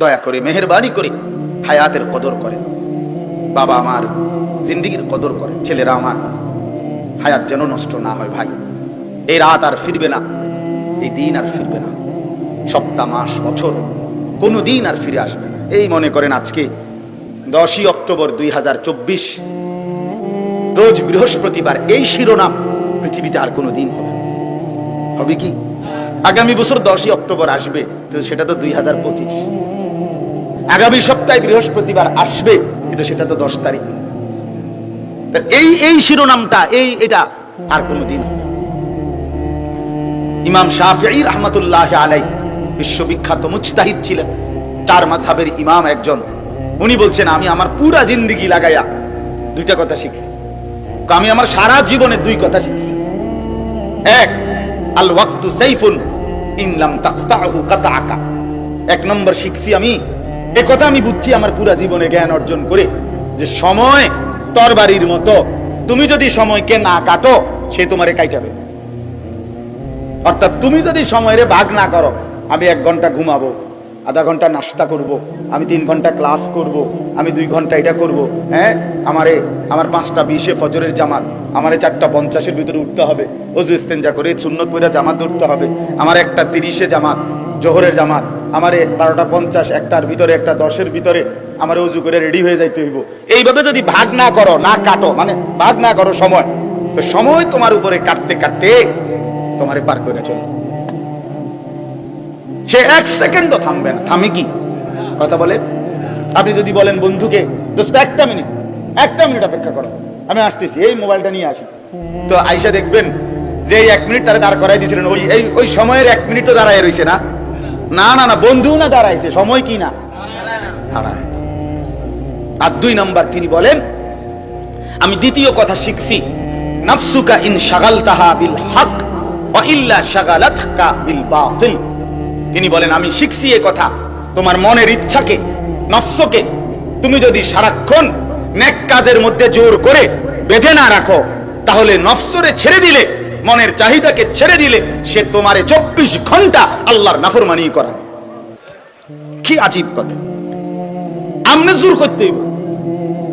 দয়া করে, মেহরবানি করে হায়াতের কদর করে বাবা আমার জিন্দিগির কদর করে ছেলেরা আমার। হায়াত যেন নষ্ট না হয় ভাই। এই রাত আর ফিরবে না, এই দিন আর ফিরবে না। সপ্তাহ, মাস, বছর, কোনো দিন আর ফিরে আসবে না। এই মনে করেন আজকে দশই অক্টোবর দুই হাজার চব্বিশ, রোজ বৃহস্পতিবার, এই শিরোনাম পৃথিবীতে আর কোনো দিন হবে হবে কি? আগামী বছর দশই অক্টোবর আসবে, তো সেটা তো দুই হাজার পঁচিশ। আগামী সপ্তাহে বৃহস্পতিবার আসবে, কিন্তু সেটা তো দশ তারিখ না। এই এই শিরোনামটা, এই, এটা আর কোনো দিন ইমাম শাফি রহমতুল্লাহ আলাই বিশ্ববিখ্যাত মুজতাহিদ ছিলেন চার মাসাবের ইমাম একজন। উনি বলছেন, আমি আমার পুরা জিন্দিগি লাগাইয়া দুইটা কথা শিখছি। আমি আমার সারা জীবনে দুই কথা শিখছি। এক, আল ওয়াক্তু সাইফুন ইনলাম তাকতাহু কাতাআকা। এক নম্বর শিখছি আমি এ কথা আমি বুঝছি আমার পুরা জীবনে জ্ঞান অর্জন করে যে সময় তরবারির মতো তুমি যদি সময়কে না কাটো, সে তোমারে কাইটাবে অর্থাৎ তুমি যদি সময়ের ভাগ না করো, আমি এক ঘণ্টা ঘুমাবো, আধা ঘণ্টা নাস্তা করব। আমি তিন ঘণ্টা ক্লাস করব। আমি দুই ঘণ্টা এটা করব। হ্যাঁ আমারে, আমার পাঁচটা বিশে ফজরের জামাত, আমারে চারটা পঞ্চাশের ভিতরে উঠতে হবে অজু ইস্তেঞ্জা করে সুন্নত পইরা জামাত ধরতে হবে, আমার একটা তিরিশে জামাত, জোহরের জামাত আমারে বারোটা পঞ্চাশ, একটার ভিতরে, একটা দশের ভিতরে আমার অজু করে রেডি হয়ে যাইতে হইব। এইভাবে যদি ভাগ না করো, না কাটো মানে ভাগ না করো সময়, তো সময় তোমার উপরে কাটতে কাটতে তোমারে পার করে চলে সে এক সেকেন্ডও থামবে না। থামে কি? কথা বলে আপনি যদি বলেন, বন্ধুকে, দোস্ত, একটা মিনিট একটা মিনিট অপেক্ষা করো, আমি আসতেছি, এই মোবাইলটা নিয়ে আসি। তো আইসা দেখবেন যে এক মিনিট তারা দাঁড় করাই দিয়েছিলেন, ওই ওই সময়ের এক মিনিট তো দাঁড়ায় রয়েছে না। না না না বন্ধু না দাঁড়াইছে, সময় কি না? দাঁড়ায়। আর দুই নাম্বার তিনি বলেন, আমি দ্বিতীয় কথা শিখছি, নাফসুকা ইন শাগালতাহা বিল হক ইল্লা শাগালাতকা বিল বাতিল। তিনি বলেন, আমি শিখছি এ কথা, তোমার মনের ইচ্ছাকে, নফসকে, তুমি যদি সারাক্ষণ নেক কাজের মধ্যে জোর করে বেঁধে না রাখো, তাহলে নফসরে ছেড়ে দিলে মনের চাহিদাকে ছেড়ে দিলে সে তোমারে চব্বিশ ঘণ্টা আল্লাহর নাফরমানি করা কি আজীব কথা। আমনে জোর করতে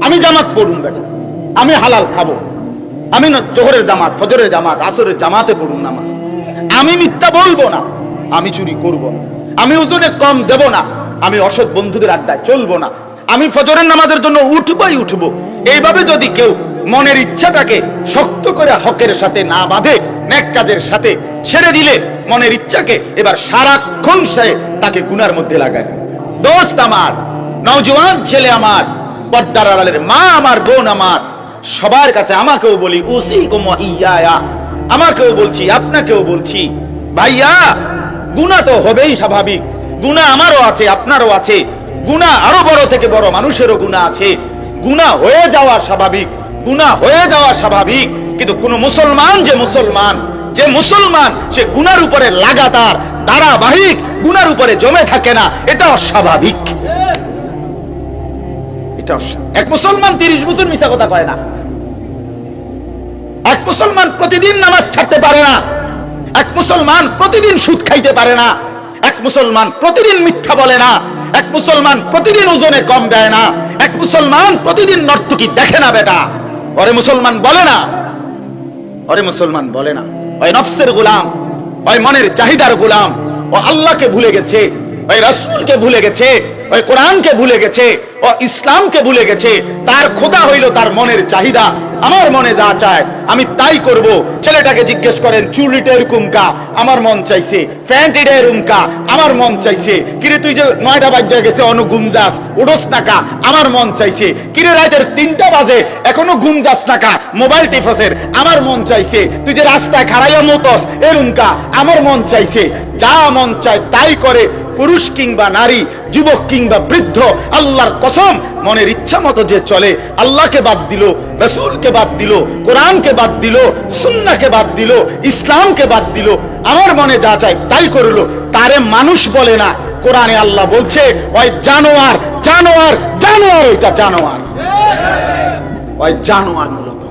আমি জামাত পড়ুন বেটা। আমি হালাল খাব। আমি না জোহরের জামাত, ফজরের জামাত, আসরের জামাতে পড়ুন নামাজ। আমি মিথ্যা বলব না। আমি চুরি করব না। আমি ওজনে কম দেব না। আমি অসৎ বন্ধুদের আড্ডায় চলবো না। আমি ফজরের নামাজের জন্য উঠবই উঠবো। এইভাবে যদি কেউ মনের ইচ্ছাটাকে শক্ত করে হকের সাথে না বাঁধে নেক কাজের সাথে ছেড়ে দিলে মনের ইচ্ছাকে এবার সারাক্ষণ সে তাকে গুনার মধ্যে লাগায় দোস্ত আমার, নওজোয়ান ছেলে আমার পর্দার আড়ালের মা আমার, বোন আমার, সবার কাছে আমাকেও বলি উসি ইয়া আমাকেও বলছি, আপনাকেও বলছি, ভাইয়া গুণা তো হবেই স্বাভাবিক। গুণা আমারও আছে, আপনারও আছে। গুণা আরও বড় থেকে বড় মানুষেরও গুণা আছে। গুণা হয়ে যাওয়া স্বাভাবিক। গুণা হয়ে যাওয়া স্বাভাবিক। কিন্তু কোন মুসলমান যে মুসলমান যে মুসলমান সে গুনার উপরে লাগাতার, ধারাবাহিক গুনার উপরে জমে থাকে না, এটা অস্বাভাবিক। এক মুসলমান তিরিশ বছর মিশা কথা কয় না। এক মুসলমান প্রতিদিন নামাজ ছাড়তে পারে না। এক মুসলমান প্রতিদিন সুদ খাইতে পারে না। এক মুসলমান প্রতিদিন মিথ্যা বলে না। এক মুসলমান প্রতিদিন ওজনে কম দেয় না। এক মুসলমান প্রতিদিন নর্তকি দেখে না বেটা। ওরে মুসলমান বলে না। ওরে মুসলমান বলে না। ওই নফসের গোলাম, ওই মনের চাহিদার গোলাম, ও আল্লাহকে ভুলে গেছে, ওই রসুলকে ভুলে গেছে, ওই কোরআনকে ভুলে গেছে, ও ইসলামকে ভুলে গেছে। তার খোদা হইল তার মনের চাহিদা। আমার মনে যা চায় আমি তাই করব। ছেলেটাকে জিজ্ঞেস করেন চুলিটা এরকম কা? আমার মন চাইছে। প্যান্ট এটা এরকম কা? আমার মন চাইছে। কিরে, তুই যে নয়টা বাজ্যা গেছে, অনু গুমজাস উডোস নাকা আমার মন চাইছে। কিরে, রাতের তিনটা বাজে, এখনও গুমজাস নাকা মোবাইল টিফসের আমার মন চাইছে। তুই যে রাস্তায় খাড়াইয়া মতস এরকম কা? আমার মন চাইছে। যা মন চায় তাই করে, পুরুষ কিংবা নারী, যুবক কিংবা বৃদ্ধ, আল্লাহর কসম, মনের ইচ্ছা মতো যে চলে, আল্লাহকে বাদ দিল, রসুলকে বাদ দিল, কোরআনকে বাদ দিল সুন্নাকে বাদ দিল, ইসলামকে বাদ দিল, আমার মনে যা চায় তাই করল। তারে মানুষ বলে না, কোরআনে আল্লাহ বলছে, ওই জানোয়ার জানোয়ার জানোয়ার, ওইটা জানোয়ার। ওই জানোয়ার মূলত।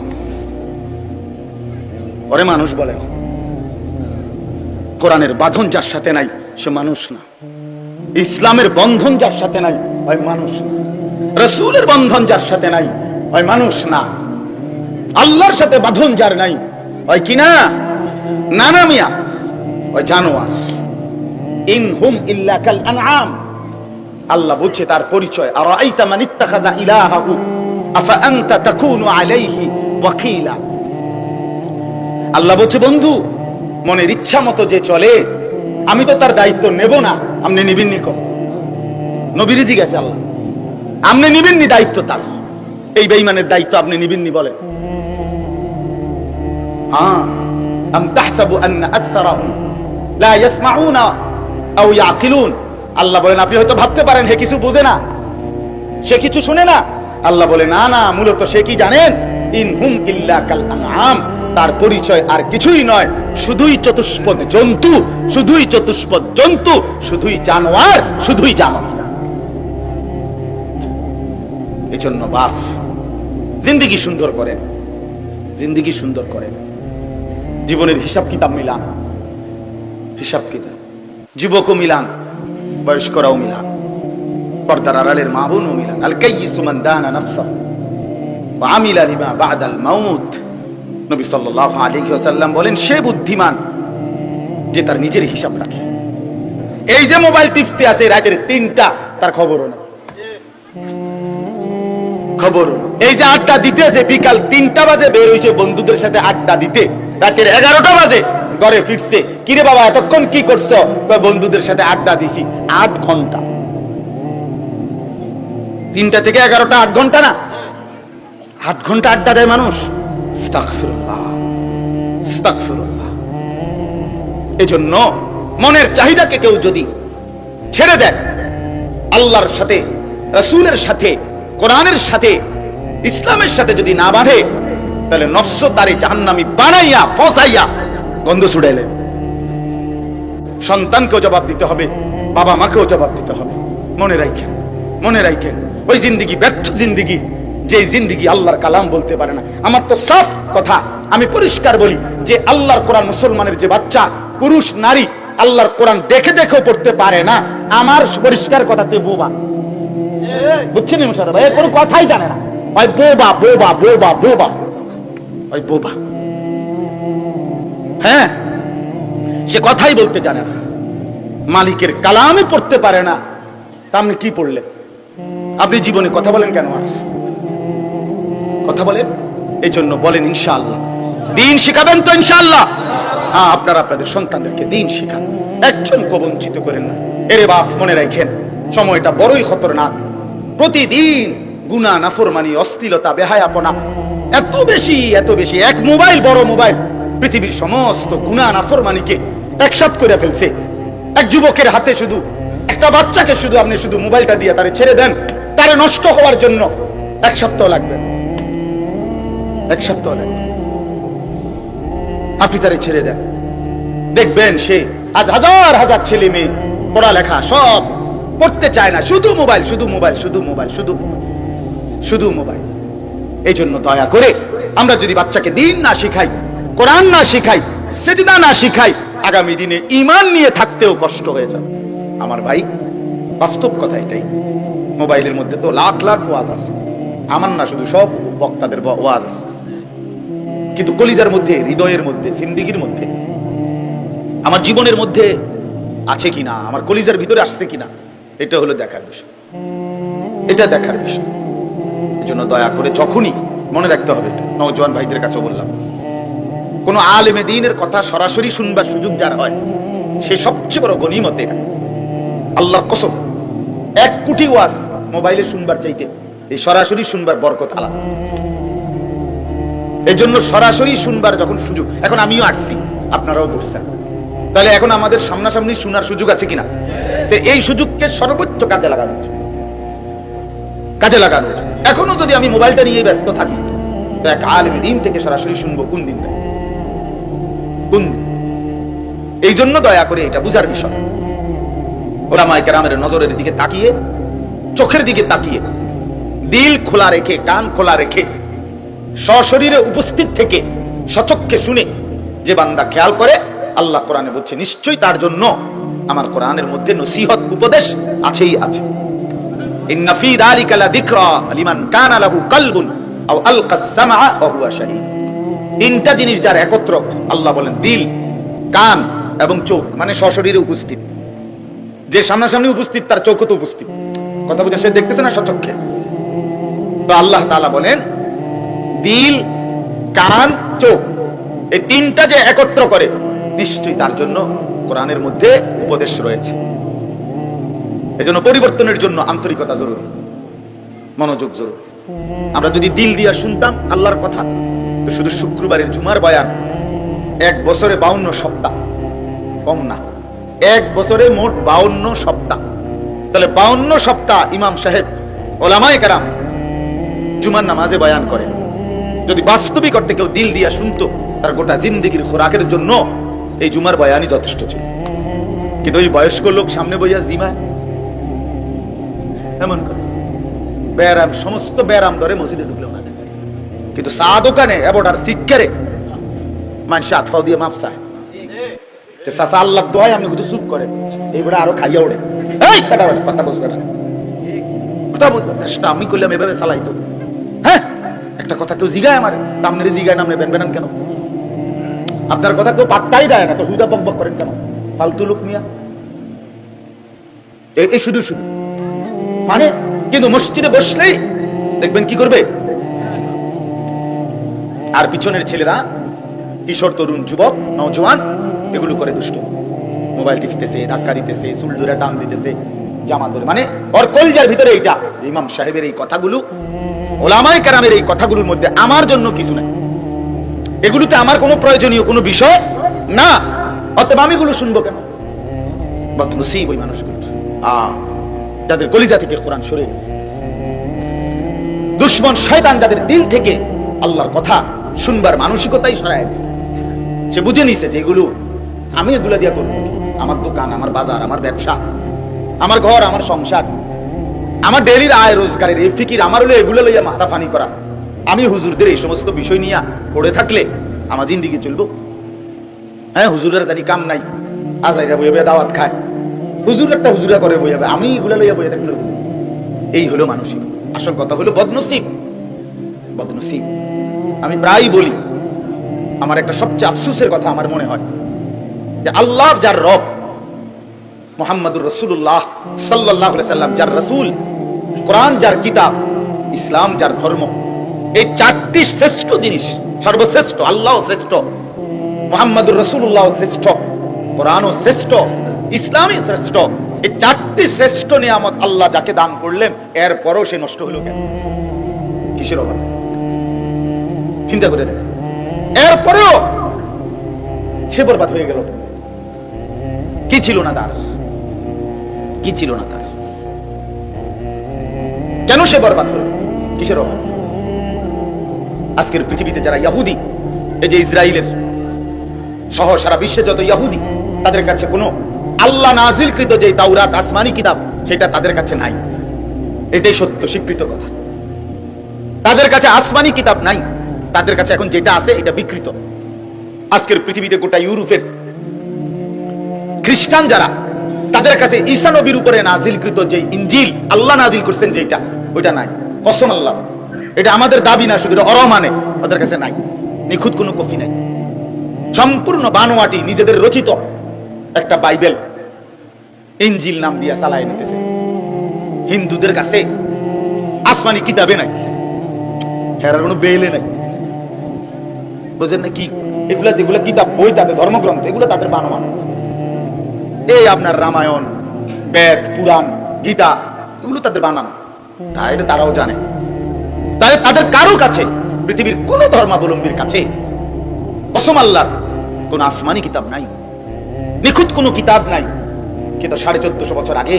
ওরে মানুষ বলে, কোরআনের বাঁধন যার সাথে নাই, সে মানুষ না। ইসলামের বন্ধন যার সাথে নাই, ওই মানুষ না। রসুলের বন্ধন যার সাথে নাই, ওই মানুষ না। আল্লাহর সাথে বাঁধন যার নাই। ওই কিনা? না না মিয়া। ওই জানোয়ার। ইন হুম আল্লাহ বলছে, তার পরিচয় আল্লাহ মনের ইচ্ছা মতো যে চলে, আমি তো তার দায়িত্ব নেব না। আপনি নিবেন নি জিজ্ঞাসা আল্লাহ। আপনি নিবেন দায়িত্ব তার? এই বেঈমানের দায়িত্ব আপনি নিবেন নি বলেন। আম তাহসাবু আন্না আকসারাহুম লা ইয়াসমাউনা আও ইয়াকিলুন আল্লাহ বলেন আপনি হয়তো ভাবতে পারেন, হে কিছু বোঝে না। সে কিছু শুনে না? আল্লাহ বলে, না না, মূলত সে কি জানেন? ইন হুম ইল্লা কাল আনআম। তার পরিচয় আর কিছুই নয়। শুধুই চতুষ্পদ জন্তু, শুধুই চতুষ্পদ জন্তু, শুধুই জানোয়ার শুধুই জানোয়ার। এজন্য বাপ জিন্দিগি সুন্দর করেন। জিন্দিগি সুন্দর করেন। জীবনের হিসাব কিতাব মিলান। হিসাব কিতাব। যুবকও মিলান, বয়স্করাও মিলান। পর্দার আড়ালের মা বোনও মিলান। আল কাইয়িসু মান দানা নাফসা। আমিলা মাউত। নবী ওয়াসাল্লাম বলেন, সে বুদ্ধিমান যে তার নিজের হিসাব রাখে। এই যে মোবাইল টিপতে আছে রাতের তিনটা, তার খবরও না খবর এই যে আড্ডা দিতে আছে, বিকাল তিনটা বাজে, বের হইছে বন্ধুদের সাথে আড্ডা দিতে। রাতের এগারোটা বাজে। ঘরে ফিরছে, কিরে বাবা, এতক্ষণ কি করছ? বন্ধুদের সাথে আড্ডা দিছি, আট ঘণ্টা। তিনটা থেকে এগারোটা আট ঘণ্টা না? আট ঘণ্টা আড্ডা দেয় মানুষ। এজন্য মনের চাহিদাকে কেউ যদি ছেড়ে দেয়, আল্লাহর সাথে, রসুলের সাথে, কোরআনের সাথে, ইসলামের সাথে যদি না বাঁধে তাহলে নফস তারে জাহান্নামি বানাইয়া, ফসাইয়া গন্ধ ছুড়াইলে। সন্তানকেও জবাব দিতে হবে বাবা মাকেও জবাব দিতে হবে। মনে রাখেন মনে রাখেন ওই জিন্দিগি ব্যর্থ জিন্দিগি যে জিন্দিগি আল্লাহর কালাম বলতে পারে না। আমার তো সাফ কথা, আমি পরিষ্কার বলি যে আল্লাহর কোরআন মুসলমানের যে বাচ্চা, পুরুষ, নারী, আল্লাহর কোরআন দেখে দেখেও পড়তে পারে না। আমার পরিষ্কার কথাতে বোবা। বুঝছেন কোনো কথাই জানে না। বোবা বোবা বোবা বোবা। ওই বোবা। হ্যাঁ? সে কথাই বলতে জানে না। মালিকের কালামে পড়তে পারে না। তা আপনি কি পড়লেন? আপনি জীবনে কথা বলেন কেন আর? কথা বলেন এই জন্য বলেন ইনশাআল্লাহ। দিন শিখাবেন তো ইনশাআল্লাহ। হ্যাঁ আপনারা আপনাদের সন্তানদেরকে দিন শিখান। একজন বঞ্চিত করেন না। এরে বাপ, মনে রাখেন, সময়টা বড়ই খতরনাক। প্রতিদিন গুনা নাফরমানি অস্থিলতা বেহায়াপনা এত বেশি এত বেশি। এক মোবাইল, বড় মোবাইল। পৃথিবীর সমস্ত গুনা নাফরমানিকে একসাথ করে ফেলছে। এক যুবকের হাতে শুধু, একটা বাচ্চাকে শুধু আপনি শুধু মোবাইলটা দিয়ে তারে ছেড়ে দেন, তারে নষ্ট হওয়ার জন্য এক সপ্তাহ লাগবে। এক সপ্তাহ লাগবে। আপনি তারে ছেড়ে দেন। দেখবেন সে আজ হাজার হাজার ছেলে মেয়ে, পড়ালেখা সব পড়তে চায় না। শুধু মোবাইল শুধু মোবাইল শুধু মোবাইল শুধু মোবাইল শুধু মোবাইল। এই জন্য দয়া করে আমরা যদি বাচ্চাকে দিন না শিখাই, কোরআন না শিখাই, সেজদা না শিখাই, আগামী দিনে ইমান নিয়ে থাকতেও কষ্ট হয়ে যাবে। আমার ভাই, বাস্তব কথা এটাই। মোবাইলের মধ্যে তো লাখ লাখ ওয়াজ আছে। আমার না শুধু সব বক্তাদের ওয়াজ আছে। কিন্তু কলিজার মধ্যে, হৃদয়ের মধ্যে সিন্দিগির মধ্যে, আমার জীবনের মধ্যে আছে কিনা, আমার কলিজার ভিতরে আসছে কিনা, এটা হলো দেখার বিষয়। এটা দেখার বিষয়। এজন্য দয়া করে যখনই মনে রাখতে হবে। নওজোয়ান ভাইদের কাছে বললাম। কোন আলেমে দিনের কথা সরাসরি শুনবার সুযোগ যার হয়, সে সবচেয়ে বড় গনিমত এটা। আল্লাহর কসম, এক কোটি ওয়াজ মোবাইলে শুনবার চাইতে এই সরাসরি শুনবার বরকত আলাদা। এই জন্য সরাসরি শুনবার যখন সুযোগ, এখন আমিও আসছি, আপনারাও বসছেন। তাহলে এখন আমাদের সামনাসামনি শোনার সুযোগ আছে কিনা? এই সুযোগকে সর্বোচ্চ কাজে লাগানো উচিত কাজে লাগানো এখনও যদি আমি মোবাইলটা নিয়ে ব্যস্ত থাকি দিন থেকে সরাসরি শুনব কোন দিন কোন দিন? এই জন্য দয়া করে এটা বুঝার বিষয়। ওরা আমের নজরের দিকে তাকিয়ে, চোখের দিকে তাকিয়ে, দিল খোলা রেখে, কান খোলা রেখে, সশরীরে উপস্থিত থেকে সচক্ষে শুনে যে বান্দা খেয়াল করে, আল্লাহ কোরআনে বলছে, নিশ্চয়ই তার জন্য আমার কোরআনের মধ্যে নসিহত, উপদেশ আছেই আছে। ইন্না ফি যালিকা লাযিকরা লিমান কানা লাহু কলবুন আও তিনটা জিনিস যার একত্র আল্লাহ বলেন, দিল, কান এবং চোখ মানে সশরীরে উপস্থিত। যে সামনাসামনি উপস্থিত, তার চোখ তো উপস্থিত। কথা বুঝে সে দেখতেছে না সচক্ষে? তো আল্লাহ তাআলা বলেন, দিল, কান, চোখ, এই তিনটা যে একত্র করে, নিশ্চয়ই তার জন্য কোরআনের মধ্যে উপদেশ রয়েছে। এজন্য পরিবর্তনের জন্য আন্তরিকতা জরুরি, মনোযোগ জরুরি। আমরা যদি দিল দিয়া শুনতাম আল্লাহর কথা, তো শুধু শুক্রবারের জুমার বয়ান, এক বছরে বাউন্ন সপ্তাহ, কম না। এক বছরে মোট বাউন্ন সপ্তাহ। তাহলে বাউন্ন সপ্তাহ ইমাম সাহেব, ওলামায়ে কেরাম জুমার নামাজে বয়ান করে যদি বাস্তবিক অর্থে কেউ দিল দিয়া শুনতো, তার গোটা জিন্দিগির খোরাকের জন্য এই জুমার বয়ানই যথেষ্ট ছিল। কিন্তু ওই বয়স্ক লোক সামনে বইয়া জিমায় এমন করে। ব্যারাম, সমস্ত ব্যারাম ধরে মসজিদে ঢুকলো না কিন্তু চা দোকানে এবার শিক্ষারে মানুষ আতফাও দিয়ে না, আমি করলাম এভাবে হ্যাঁ একটা কথা কেউ জিগায় আমার কেন? আপনার কথা কেউ পাত্তাই দেয় না, তো হুদা বক বক করেন কেন? ফালতু লোক মিয়া। এই শুধু শুধু। মানে কিন্তু মসজিদে বসলেই দেখবেন কি করবে? আর পিছনের ছেলেরা, কিশোর, তরুণ, যুবক, নওজোয়ান, এগুলো করে দুষ্ট। মোবাইল টিপতেছে, ধাক্কা দিতেছে, চুল ধরে টান দিতেছে, জামা ধরে। মানে ওর কলজার ভিতরে এইটা। ইমাম সাহেবের এই কথাগুলো, ওলামায় কারামের এই কথাগুলোর মধ্যে আমার জন্য কিছু নাই। এগুলোতে আমার কোনো প্রয়োজনীয় কোনো বিষয় না। অতএব আমি এগুলো শুনব কেন? বদনসিব ওই মানুষগুলো আ যাদের কলিজা থেকে কোরআন সরে গেছে। দুশ্মন শয়তান যাদের দিল থেকে আল্লাহর কথা শুনবার মানসিকতাই সরাই দিছে। সে বুঝে নিছে যে এগুলো আমি এগুলো দিয়া করব আমার দোকান, আমার বাজার, আমার ব্যবসা, আমার ঘর, আমার সংসার, আমার ডেলির আয় রোজগারের এই ফিকির, আমার হলো এগুলো লইয়া মাথা ফানি করা। আমি হুজুরদের এই সমস্ত বিষয় নিয়ে পড়ে থাকলে আমার জিন্দিগি চলবো। হ্যাঁ হুজুরের জানি কাম নাই। আজাইরা বইয়া দাওয়াত খায়। হুজুর একটা হুজুরা করে বইয়া বইয়া। আমি এগুলা লইয়া বইয়া থাকলে এই হলো মানসিক আসল কথা হলো বদনসিব। বদনসিব। আমি প্রায় বলি, আমার একটা সবচেয়ে আফসুসের কথা আমার মনে হয়, যে আল্লাহ যার রব, মোহাম্মদুর রসুল্লাহ সাল্লাহ সাল্লাম, যার রসুল, কোরআন যার কিতাব, ইসলাম যার ধর্ম, এই চারটি শ্রেষ্ঠ জিনিস, সর্বশ্রেষ্ঠ আল্লাহ শ্রেষ্ঠ, মোহাম্মদুর রসুল্লাহ শ্রেষ্ঠ, কোরআনও শ্রেষ্ঠ ইসলামই শ্রেষ্ঠ। এই চারটি শ্রেষ্ঠ নিয়ামত আল্লাহ যাকে দান করলেন, এরপরও সে নষ্ট হলো কেন? কিসের অভাবে? চিন্তা করে দেখ এরপরেও সে বরবাদ হয়ে গেল। কি ছিল না তার? কি ছিল না তার? কেন সে বরবাদ হলো? কিসের অভাব? আজকের পৃথিবীতে যারা ইয়াহুদি, এই যে ইসরায়েলের সহ সারা বিশ্বে যত ইয়াহুদি, তাদের কাছে কোনো আল্লাহ নাজিলকৃত যে তাওরাত, আসমানি কিতাব, সেটা তাদের কাছে নাই। এটাই সত্য, স্বীকৃত কথা। তাদের কাছে আসমানি কিতাব নাই। তাদের কাছে এখন যেটা আছে, এটা বিকৃত। আজকের পৃথিবীতে গোটা ইউরোপের খ্রিস্টান যারা, তাদের কাছে ঈসা নবীর উপরে নাজিলকৃত যে ইঞ্জিল আল্লাহ নাজিল করছেন যেটা ওইটা নাই। কসম আল্লাহ। এটা আমাদের দাবি না, শুধু অর মানে ওদের কাছে নাই। নিখুঁত কোনো কফি নাই। সম্পূর্ণ বানোয়াটি নিজেদের রচিত একটা বাইবেল। ইঞ্জিল নাম দিয়া চালায় নিতেছে। হিন্দুদের কাছে আসমানি কিতাবে নাই। হেরার কোনো বেলে নাই। বুঝেন না কি? এগুলা যেগুলা কিতাব বই, তাদের ধর্মগ্রন্থ, এগুলো তাদের বানোয়ান এই আপনার রামায়ণ, বেদ, পুরাণ, গীতা, এগুলো তাদের বানানো তাই তারাও জানে। তাই তাদের কারও কাছে, পৃথিবীর কোন ধর্মাবলম্বীর কাছে কসম আল্লাহর কোন আসমানি কিতাব নাই। নিখুঁত কোনো কিতাব নাই। কিন্তু সাড়ে চোদ্দশো বছর আগে,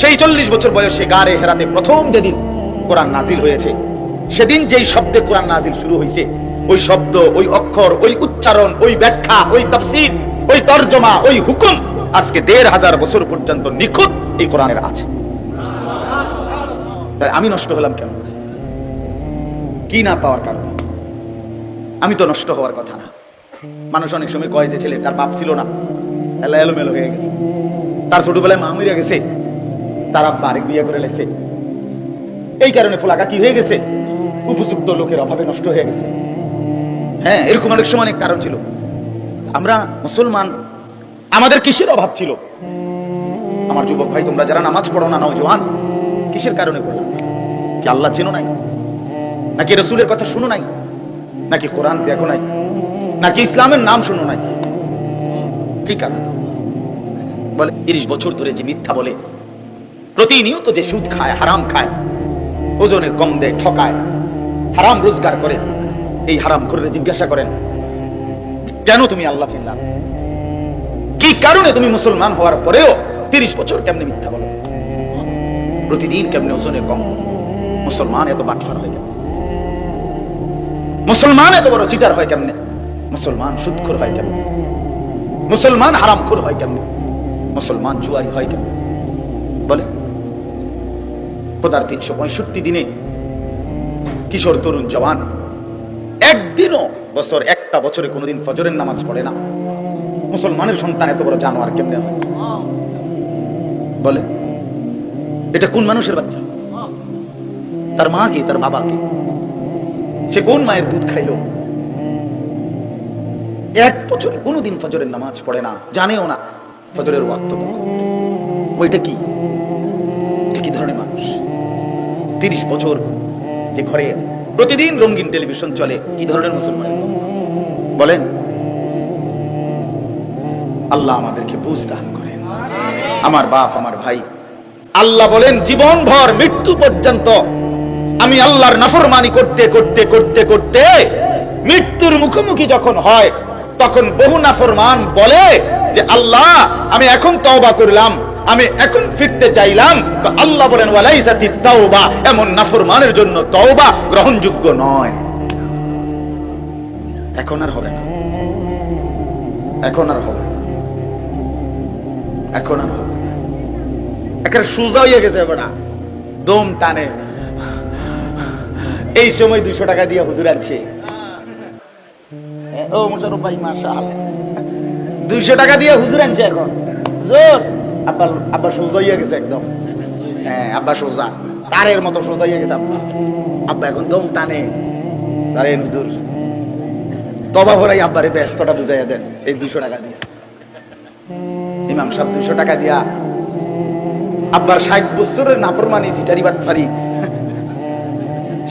সেই চল্লিশ বছর বয়সে গারে হেরাতে প্রথম যেদিন কোরআন নাজিল হয়েছে, সেদিন যেই শব্দে কোরআন নাজিল শুরু হয়েছে ওই শব্দ, ওই অক্ষর, ওই উচ্চারণ, ওই ব্যাখ্যা, ওই ওই তর্জমা, ওই হুকুম আজকে দেড় হাজার বছর পর্যন্ত নিখুঁত এই কোরআনের আছে। আমি নষ্ট হলাম কেন? কি না পাওয়ার কারণে? আমি তো নষ্ট হওয়ার কথা না। মানুষ অনেক সময় কয় যে ছেলে, তার বাপ ছিল না। এলা এলোমেলো হয়ে গেছে। তার ছোটবেলায় মা মরিয়া গেছে। তার আব্বা বিয়ে করে লেছে। এই কারণে ফুলাকা কি হয়ে গেছে? উপযুক্ত লোকের অভাবে নষ্ট হয়ে গেছে। হ্যাঁ এরকম অনেক সময় অনেক কারণ ছিল। আমরা মুসলমান, আমাদের কিসের অভাব ছিল? আমার যুবক ভাই, তোমরা যারা নামাজ পড়ো না নওজোয়ান কিসের কারণে পড়ো কি আল্লাহ চেনো নাই? নাকি রসুলের কথা শুনো নাই? নাকি কোরআন দেখো নাই? নাকি ইসলামের নাম শুনো নাই? কি বলে, তিরিশ বছর ধরে যে মিথ্যা বলে, প্রতিনিয়ত যে সুদ খায়, হারাম খায়, ওজনে কম দেয়, ঠকায়, হারাম রোজগার করে, এই হারাম করে জিজ্ঞাসা করেন, কেন তুমি আল্লাহ চিনলা? না? কি কারণে তুমি মুসলমান হওয়ার পরেও তিরিশ বছর কেমনে মিথ্যা বলো? প্রতিদিন কেমনে ওজনে কম? মুসলমান এত বাটফার হয়ে গেল মুসলমান এত বড় চিটার হয় কেমনে? মুসলমান সুদখোর হয় কেমনে? মুসলমান হারামখোর হয় কেমনে? মুসলমান জুয়ারি হয় কেমনে? বলে তিনশো পঁয়ষট্টি দিনে কিশোর তরুণ জওয়ান একদিনও বছর একটা বছরে কোনোদিন ফজরের নামাজ পড়ে না। মুসলমানের সন্তান এত বড় জানোয়ার কেমনে বলে, এটা কোন মানুষের বাচ্চা? তার মা কে তার বাবা কে সে কোন মায়ের দুধ খাইলো? এক বছরে কোনোদিন ফজরের নামাজ পড়ে না, জানেও না ফজরের ওইটা কি? কি ধরনের মানুষ? তিরিশ বছর যে ঘরে প্রতিদিন রঙিন টেলিভিশন চলে, কি ধরনের মুসলমান? বলেন। আল্লাহ আমাদেরকে বুঝ দান করেন। আমার বাপ, আমার ভাই, আল্লাহ বলেন জীবন ভর মৃত্যু পর্যন্ত আমি আল্লাহর নাফরমানি করতে করতে করতে করতে মৃত্যুর মুখোমুখি যখন হয় তখন বহু নাফরমান বলে যে, আল্লাহ, আমি এখন তওবা করলাম, আমি এখন ফিরতে চাইলাম। আল্লাহ বলেন, ওয়ালাইসাতি তাওবা। এমন নাফরমানের জন্য তওবা গ্রহণযোগ্য নয়। এখন আর হবে না। এখন আর হবে না। এখন আর হবে না। একটা সোজা হয়ে গেছে বেটা। দম টানে। এই সময় দুশো টাকা দিয়ে হুজুর আনছে। দুইশো টাকা দিয়ে হুজুর আনছে এখন। আব্বা আব্বা সোজা গেছে একদম। হ্যাঁ আব্বা সোজা। তারের মতো সোজা গেছে আব্বা। আব্বা এখন দম টানে। হুজুর, তবা ভরাই আব্বারে ব্যস্তটা বুঝাইয়া দেন এই দুইশো টাকা দিয়ে। ইমাম সাহেব দুইশো টাকা দিয়া আব্বার ষাট বছরের নাফরমানি সিটারি বাটফারি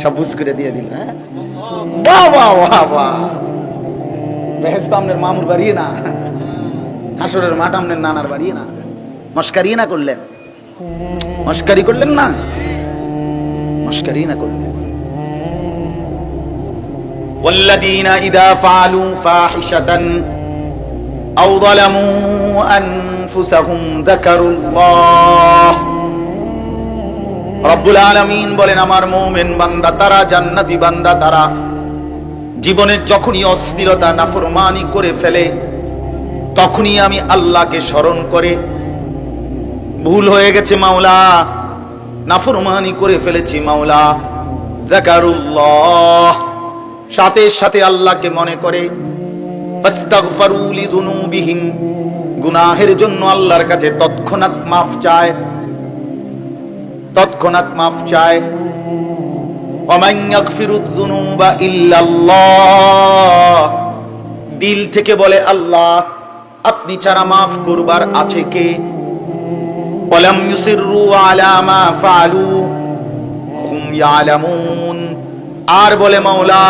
সব বুঝ করে দিয়ে দিল হ্যাঁ? বাহ বাহ। বেহেস্ত আমনের মামুর বাড়িয়ে না হাসরের মাঠ আমনের নানার বাড়িয়ে না মস্কারি না করলেন মস্কারি করলেন না মস্কারি না করলেন والذين إذا فعلوا فاحشة أو ظلموا أنفسهم ذكروا الله রব্বুল আলামিন বলেন আমার মুমিন বান্দা তারা জান্নাতি বান্দা তারা জীবনের যখনই অস্থিরতা নাফরমানি করে ফেলে, তখনই আমি আল্লাহকে স্মরণ করে, ভুল হয়ে গেছে মাওলা, নাফরমানি করে ফেলেছি মাওলা। জাকারুল্লাহ সাথে সাথে আল্লাহকে মনে করে গুনাহের জন্য আল্লাহর কাছে তৎক্ষণাৎ মাফ চায়, তৎক্ষণাৎ মাফ চায়। ওমান ইয়াগফিরুয যুনুবা ইল্লাল্লাহ। দিল থেকে বলে, আল্লাহ, আপনি ছাড়া মাফ করবার আছে কে? ওয়ালাম ইউসিররু আলা মা ফাআলু হুম ইয়ালামুন। আর বলে, মাওলা,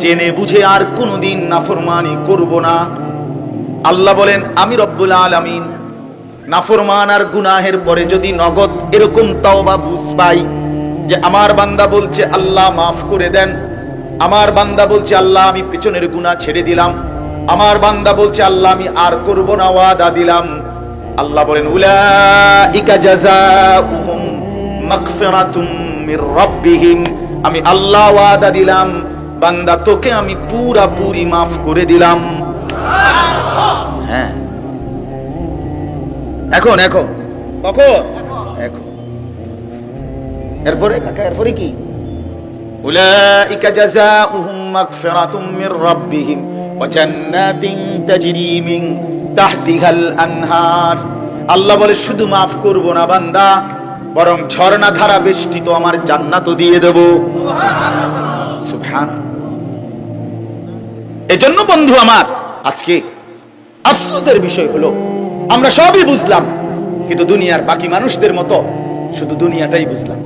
জেনে বুঝে আর কোনদিন নাফরমানি করব না। আল্লাহ বলেন, আমি রব্বুল আলামিন, নাফরমান আর গুনাহের পরে যদি নগদ এরকম তওবা বুঝ পাই যে আমার বান্দা বলছে, আল্লাহ মাফ করে দেন। আমার বান্দা বলছে, আল্লাহ, আমি পেছনের গুনাহ ছেড়ে দিলাম। আমার বান্দা বলছে, আল্লাহ, আমি আর করব না, ওয়াদা দিলাম। আল্লাহ বলেন, উলাইকা জাযাউহুম মাগফিরাতুম মির রাব্বিহিম। আমি আল্লাহ ওয়াদা দিলাম, বান্দা, তোকে আমি পুরা পুরি মাফ করে দিলাম। হ্যাঁ। এখন এখন। কখন? এরপরে? কাকা, এরপরে কি? উলাইকা জাযাউহুম মাগফিরাতুম মির রাব্বিহিম ওয়া জান্নাতিন তাজরি মিন তাহতিহাল আনহার। আল্লাহ বলে, শুধু মাফ করব না বান্দা, বরং ঝর্ণা ধারা বেষ্টিত আমার জান্নাতও দিয়ে দেব। সুবহান এজন্য বন্ধু আমার, আজকে আফসোসের বিষয় হলো, আমরা সবই বুঝলাম, কিন্তু দুনিয়ার বাকি মানুষদের মতো শুধু দুনিয়াটাই বুঝলাম।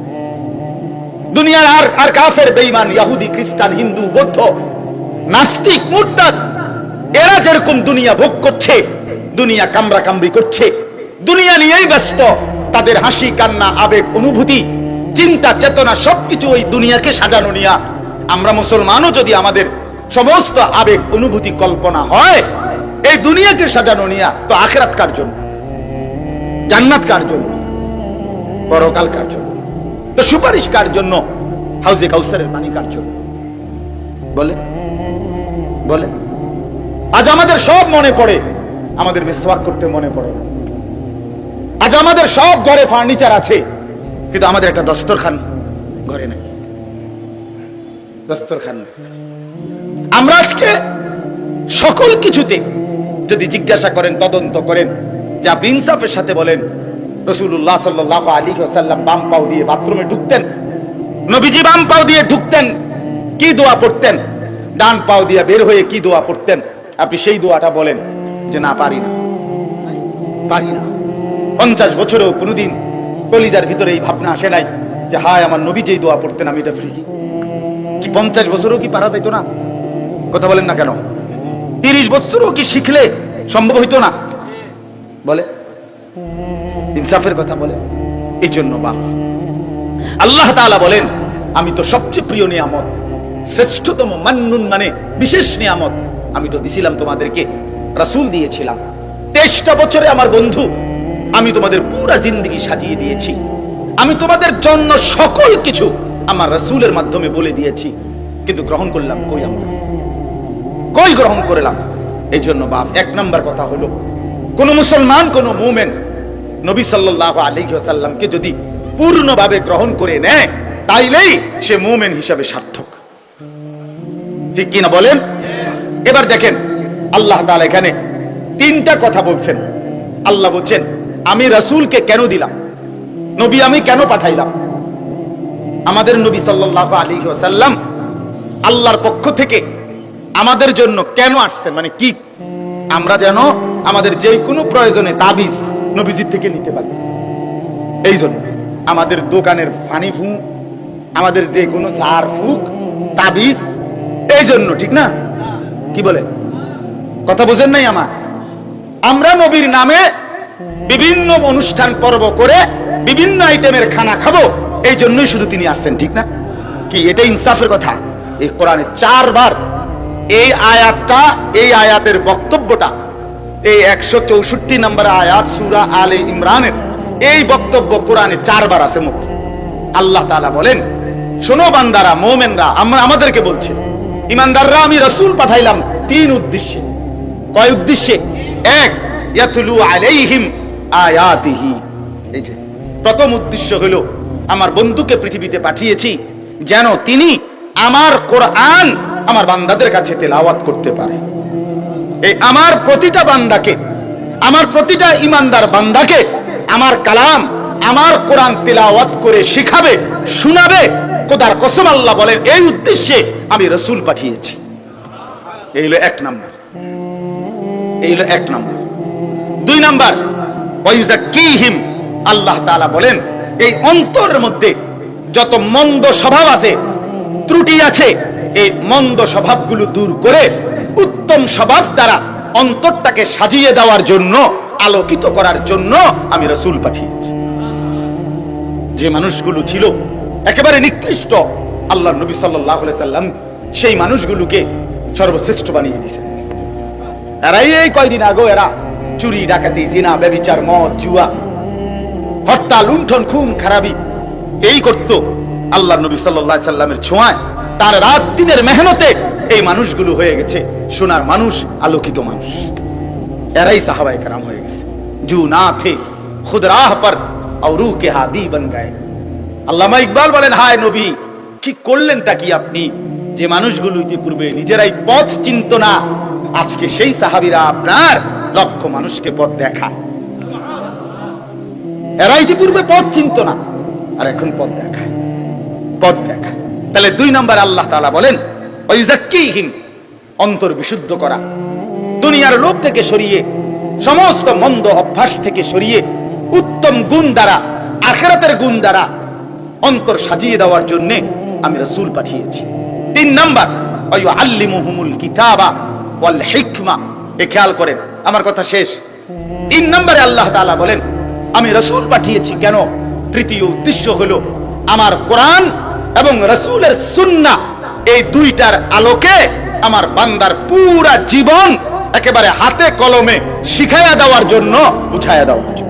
দুনিয়ার আর আর কাফের, বেঈমান ইহুদি খ্রিস্টান, হিন্দু, বৌদ্ধ, নাস্তিক, মুরতাদ, এরা যেরকম দুনিয়া ভোগ করছে, দুনিয়া কামরা কামড়ি করছে, দুনিয়া নিয়েই ব্যস্ত, তাদের হাসি, কান্না, আবেগ, অনুভূতি, চিন্তা, চেতনা, সবকিছু ওই দুনিয়াকে সাজানো নিয়া, আমরা মুসলমানও যদি আমাদের সমস্ত আবেগ, অনুভূতি, কল্পনা হয়, এই দুনিয়াকে সাজানো নিয়া, তো আখেরাত কার জন্য? জান্নাত কার জন্য? পরকাল কার জন্য? তো সুপারিশ কার জন্য? হাউজে কাউসারের পানি কার জন্য? বলে বলে, আজ আমাদের সব মনে পড়ে। আমাদের মিসওয়াক করতে মনে পড়ে না। আজ আমাদের সব ঘরে ফার্নিচার আছে, কিন্তু আমাদের একটা দস্তরখান ঘরে নাই। দস্তরখান। আমরা আজকে সকল কিছুতে যদি জিজ্ঞাসা করেন, তদন্ত করেন, যা আপনি ইনসাফের সাথে বলেন রসুল্লাহ সাল্লাহ আলী সাল্লাম বাম পাও দিয়ে বাথরুমে ঢুকতেন। নবীজি বাম পাও দিয়ে ঢুকতেন, কি দোয়া পড়তেন? ডান পাও দিয়ে বের হয়ে কি দোয়া পড়তেন? আপনি সেই দোয়াটা বলেন যে, না, পারি না। পারি না। পঞ্চাশ বছরেও কোনোদিন কলিজার ভিতরে এই ভাবনা আসে নাই যে, হায়, আমার নবী যেই দোয়া পড়তেন, আমি এটা ফ্রি। কি পঞ্চাশ বছরও কি পারা যাইতো না? কথা বলেন না কেন? তিরিশ বছরও কি শিখলে সম্ভব হইতো না? বলে ইনসাফের কথা বলে এই জন্য বাপ আল্লাহ তাআলা বলেন, আমি তো সবচেয়ে প্রিয় নিয়ামত, শ্রেষ্ঠতম মান্নুন মানে বিশেষ নিয়ামত। আমি তো দিছিলাম তোমাদেরকে, রাসূল দিয়েছিলাম। তেইশটা বছরে আমার বন্ধু, আমি তোমাদের পুরা জিন্দগি সাজিয়ে দিয়েছি। আমি তোমাদের জন্য সকল কিছু আমার রাসূলের মাধ্যমে বলে দিয়েছি। কিন্তু গ্রহণ করলাম কই আমরা? কই গ্রহণ করলাম? এই জন্য বাপ এক নম্বর কথা হলো কোন মুসলমান, কোন মুমেন নবী সাল্লাল্লাহু আলাইহি ওয়াসাল্লামকে যদি পূর্ণভাবে গ্রহণ করে নেয়, তাইলেই সে মুমেন হিসাবে সার্থক। ঠিক কিনা বলেন? এবার দেখেন, আল্লাহ তাআলা এখানে তিনটা কথা বলছেন। আল্লাহ বলছেন, আমি রাসূলকে কেন দিলাম? নবী আমি কেন পাঠাইলাম? আমাদের নবী সাল্লাল্লাহু আলাইহি ওয়াসাল্লাম আল্লাহর পক্ষ থেকে আমাদের জন্য কেন আসছেন? মানে কি? আমরা যেন আমাদের যে কোনো প্রয়োজনে তাবিজ নবীজির থেকে নিতে পারি এই জন্য আমাদের দোকানের ফানি ফু, আমাদের যে কোনো জার ফুক, তাবিজ, এই জন্য, ঠিক না? কি বলে? কথা বোঝেন নাই আমার? আমরা নবীর নামে বিভিন্ন অনুষ্ঠান পর্ব করে বিভিন্ন আইটেমের খানা খাব, এই জন্যই শুধু তিনি আসছেন, ঠিক না? কি, এটা ইনসাফের কথা? এই কোরআনে চারবার এই আয়াতটা, এই আয়াতের বক্তব্যটা এই একশো চৌষট্টি নম্বর আয়াত সুরা আলে ইমরানের। এই বক্তব্য কোরআনে চারবার আছে মুখ। আল্লাহ তাআলা বলেন, শোনো বান্দারা, মোমেনরা, আমরা আমাদেরকে বলছে, ইমানদাররা আমি রসুল পাঠাইলাম তিন উদ্দেশ্যে। কয় উদ্দেশ্যে? এক, ইয়াতলু আলাইহিম আয়াতিহি। এই যে, প্রথম উদ্দেশ্য হলো, আমার বন্ধুকে পৃথিবীতে পাঠিয়েছি, যেন তিনি আমার কোরআন আমার বান্দাদের কাছে তেলাওয়াত করতে পারে। এই আমার প্রতিটা বান্দাকে, আমার প্রতিটা ইমানদার বান্দাকে আমার কালাম, আমার কোরআন তেলাওয়াত করে শিখাবে, শোনাবে। কোদার কসম আল্লাহ বলেন, এই উদ্দেশ্যে আমি রসুল পাঠিয়েছি। এই হলো এক নাম্বার। এই হলো এক নাম্বার। দুই নাম্বার আল্লাহ তাআলা বলেন, এই অন্তরের মধ্যে যত মন্দ স্বভাব আছে, ত্রুটি আছে, এই মন্দ স্বভাবগুলো দূর করে উত্তম স্বভাব দ্বারা অন্তরটাকে সাজিয়ে দেওয়ার জন্য, আলোকিত করার জন্য আমি রসুল পাঠিয়েছি। যে মানুষগুলো ছিল একেবারে নিকৃষ্ট আল্লাহ নবী সাল্লাম, সেই মানুষগুলোকে সর্বশ্রেষ্ঠ বানিয়ে দিয়েছেন। এরাই এই কয়দিন আগো এরা চুরি, ডাকাতি, জিনা ব্যবিচার মদ, জুয়া হত্যা লুণ্ঠন, খুন, খারাপি, এই করত আল্লাহ নবী সাল্লাহ সাল্লামের ছোঁয়ায়। তার রাত দিনের মেহনতে এই মানুষগুলো হয়ে গেছে। সোনার মানুষ, আলোকিত মানুষ। এরাই সাহাবাই কারাম হয়ে গেছে। জু না থে খুদরাহ পর আউরু কে হাদি বন গায়ে। আল্লামা ইকবাল বলেন, হায় নবী, কি করলেনটা কি আপনি? যে মানুষগুলো ইতিপূর্বে নিজেরাই পথ চিন্ত না, আজকে সেই সাহাবিরা আপনার লক্ষ মানুষকে পথ দেখা এরা ইতিপূর্বে পথ চিন্ত না, আর এখন পথ দেখায়। পথ দেখায়। তাহলে দুই নম্বর আল্লাহ তালা বলেন অন্তর বিশুদ্ধ করা। দুনিয়ার লোক থেকে সরিয়ে, সমস্ত মন্দ অভ্যাস থেকে সরিয়ে, উত্তম গুণ দ্বারা, আখেরাতের গুণ দ্বারা অন্তর সাজিয়ে দেওয়ার জন্য আমি রাসূল পাঠিয়েছি। তিন নাম্বার আল্লিমুহুমুল কিতাবা ওয়াল হিকমা। এ খেয়াল করেন, আমার কথা শেষ। তিন নম্বরে আল্লাহ তাআলা বলেন, আমি রসুল পাঠিয়েছি কেন? তৃতীয় উদ্দেশ্য হলো, আমার কোরআন এবং রসুলের সুন্নাহ এই দুইটার আলোকে আমার বান্দার পুরা জীবন একেবারে হাতে কলমে শিখাইয়া দেওয়ার জন্য বুঝাইয়া দেওয়া